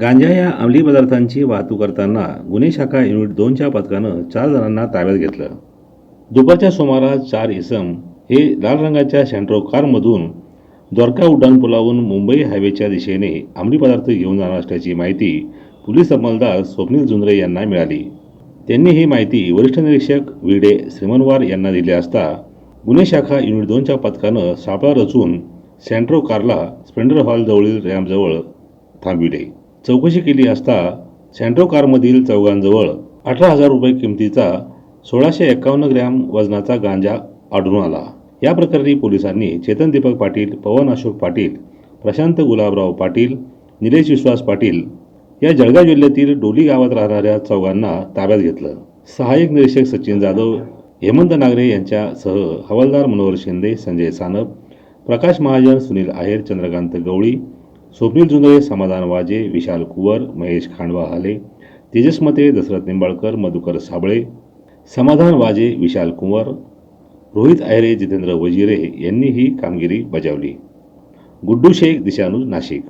गांजा या अंमली पदार्थांची वाहतूक करताना गुन्हे शाखा युनिट दोनच्या पथकानं चार जणांना ताब्यात घेतलं. दुपारच्या सुमारास चार इसम हे लाल रंगाच्या सेंट्रो कारमधून द्वारका उड्डाणपुलावरून मुंबई हायवेच्या दिशेने अंमली पदार्थ घेऊन जाणार असल्याची माहिती पोलीस अंमलदार स्वप्नील जुंद्रे यांना मिळाली. त्यांनी ही माहिती वरिष्ठ निरीक्षक विडे श्रीमनवार यांना दिली असता गुन्हे शाखा युनिट दोनच्या पथकानं सापळा रचून सेंट्रो कारला स्प्लेंडर हॉलजवळील रॅम्पजवळ थांबविले. चौकशी केली असता सेंट्रो कारमधील चौघांजवळ अठरा हजार रुपये किमतीचा सोळाशे एक्कावन्न ग्रॅम वजनाचा गांजा आढळून आला. या प्रकरणी पोलिसांनी चेतन दीपक पाटील पवन अशोक पाटील प्रशांत गुलाबराव पाटील निलेश विश्वास पाटील या जळगाव जिल्ह्यातील डोली गावात राहणाऱ्या चौघांना ताब्यात घेतलं. सहाय्यक निरीक्षक सचिन जाधव हेमंत नागरे यांच्यासह हवालदार मनोहर शिंदे संजय सानप प्रकाश महाजन सुनील आहेर चंद्रकांत गवळी स्वप्नील जुंदरे समाधान वाजे विशाल कुवर महेश खांडवा हाले तेजस मते दशरथ निंबाळकर मधुकर साबळे समाधान वाजे विशाल कुंवर रोहित आहेरे जितेंद्र वजिरे यांनी ही कामगिरी बजावली. गुड्डू शेख दिशानूज नाशिक.